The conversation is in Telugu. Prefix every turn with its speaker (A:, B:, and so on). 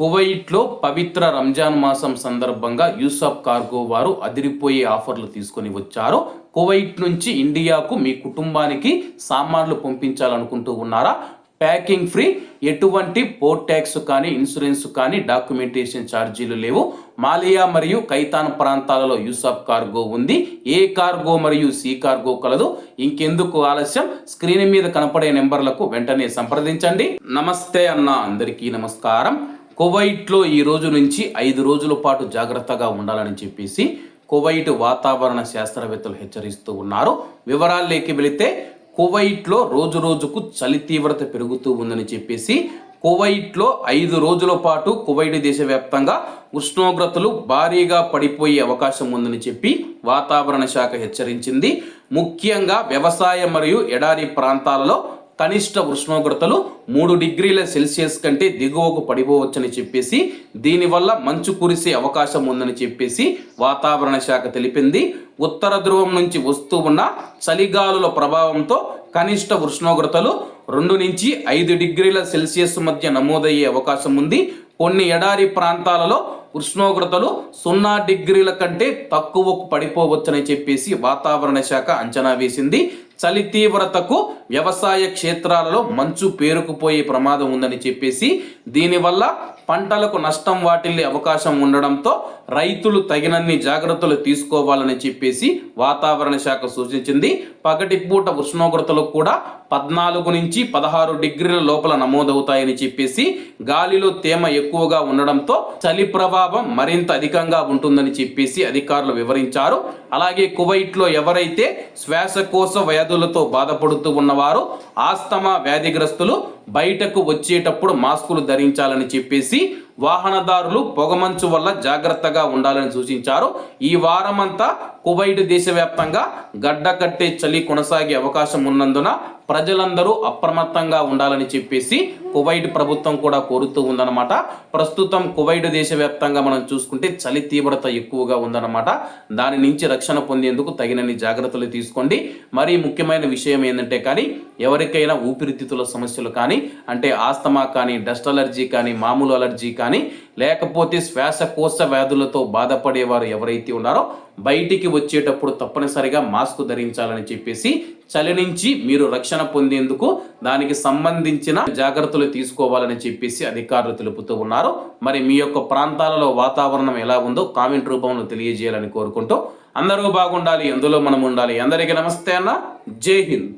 A: కువైట్లో పవిత్ర రంజాన్ మాసం సందర్భంగా యూసఫ్ కార్గో వారు అదిరిపోయే ఆఫర్లు తీసుకొని వచ్చారు. కువైట్ నుంచి ఇండియాకు మీ కుటుంబానికి సామాన్లు పంపించాలనుకుంటూ ఉన్నారా? ప్యాకింగ్ ఫ్రీ ఎటువంటి పోర్ట్ ట్యాక్స్ కానీ ఇన్సూరెన్స్ కానీ డాక్యుమెంటేషన్ ఛార్జీలు లేవు. మాలియా మరియు కైతాన్ ప్రాంతాలలో యూసఫ్ కార్గో ఉంది. ఏ కార్గో మరియు సి కార్గో కలదు. ఇంకెందుకు ఆలస్యం? స్క్రీన్ మీద కనపడే నెంబర్లకు వెంటనే సంప్రదించండి. నమస్తే అన్న అందరికీ నమస్కారం. కువైట్లో ఈ రోజు నుంచి ఐదు రోజుల పాటు జాగ్రత్తగా ఉండాలని చెప్పేసి కువైట్ వాతావరణ శాస్త్రవేత్తలు హెచ్చరిస్తూ ఉన్నారు. వివరాల్లోకి వెళితే కువైట్లో రోజు రోజుకు చలి తీవ్రత పెరుగుతూ ఉందని చెప్పేసి కువైట్లో ఐదు రోజుల పాటు కువైట్ దేశవ్యాప్తంగా ఉష్ణోగ్రతలు భారీగా పడిపోయే అవకాశం ఉందని చెప్పి వాతావరణ శాఖ హెచ్చరించింది. ముఖ్యంగా వ్యవసాయ మరియు ఎడారి ప్రాంతాలలో కనిష్ట ఉష్ణోగ్రతలు మూడు డిగ్రీల సెల్సియస్ కంటే దిగువకు పడిపోవచ్చని చెప్పేసి దీనివల్ల మంచు కురిసే అవకాశం ఉందని చెప్పేసి వాతావరణ శాఖ తెలిపింది. ఉత్తర ధ్రువం నుంచి వస్తూ ఉన్న చలిగాలుల ప్రభావంతో కనిష్ట ఉష్ణోగ్రతలు రెండు నుంచి ఐదు డిగ్రీల సెల్సియస్ మధ్య నమోదయ్యే అవకాశం ఉంది. కొన్ని ఎడారి ప్రాంతాలలో ఉష్ణోగ్రతలు సున్నా డిగ్రీల కంటే తక్కువకు పడిపోవచ్చని చెప్పేసి వాతావరణ శాఖ అంచనా వేసింది. చలి తీవ్రతకు వ్యవసాయ క్షేత్రాలలో మంచు పేరుకుపోయే ప్రమాదం ఉందని చెప్పేసి దీనివల్ల పంటలకు నష్టం వాటిల్లే అవకాశం ఉండడంతో రైతులు తగినన్ని జాగ్రత్తలు తీసుకోవాలని చెప్పేసి వాతావరణ శాఖ సూచించింది. పగటిపూట ఉష్ణోగ్రతలు కూడా పద్నాలుగు నుంచి పదహారు డిగ్రీల లోపల నమోదవుతాయని చెప్పేసి గాలిలో తేమ ఎక్కువగా ఉండడంతో చలి ప్రభావం మరింత అధికంగా ఉంటుందని చెప్పేసి అధికారులు వివరించారు. అలాగే కువైట్లో ఎవరైతే శ్వాసకోశ వ్యాధులతో బాధపడుతూ ఉన్నవారు ఆస్తమా వ్యాధిగ్రస్తులు బయటకు వచ్చేటప్పుడు మాస్కులు ధరించాలని చెప్పేసి వాహనదారులు పొగమంచు వల్ల జాగ్రత్తగా ఉండాలని సూచించారు. ఈ వారమంతా కువైట్ దేశవ్యాప్తంగా గడ్డ కట్టే చలి కొనసాగే అవకాశం ఉన్నందున ప్రజలందరూ అప్రమత్తంగా ఉండాలని చెప్పేసి కువైట్ ప్రభుత్వం కూడా కోరుతూ ఉందన్నమాట. ప్రస్తుతం కువైట్ దేశవ్యాప్తంగా మనం చూసుకుంటే చలి తీవ్రత ఎక్కువగా ఉందన్నమాట. దాని నుంచి రక్షణ పొందేందుకు తగినన్ని జాగ్రత్తలు తీసుకోండి. మరీ ముఖ్యమైన విషయం ఏంటంటే కానీ ఎవరికైనా ఊపిరితిత్తుల సమస్యలు కానీ అంటే ఆస్తమా కానీ డస్ట్ అలర్జీ కానీ మామూలు అలర్జీ కానీ లేకపోతే శ్వాసకోశ వ్యాధులతో బాధపడేవారు ఎవరైతే ఉన్నారో బయటికి వచ్చేటప్పుడు తప్పనిసరిగా మాస్క్ ధరించాలని చెప్పేసి చలి నుంచి మీరు రక్షణ పొందేందుకు దానికి సంబంధించిన జాగ్రత్తలు తీసుకోవాలని చెప్పేసి అధికారులు తెలుపుతూ ఉన్నారు. మరి మీ యొక్క ప్రాంతాలలో వాతావరణం ఎలా ఉందో కామెంట్ రూపంలో తెలియజేయాలని కోరుకుంటూ అందరూ బాగుండాలి ఎందులో మనం ఉండాలి. అందరికీ నమస్తే అన్న. జై హింద్.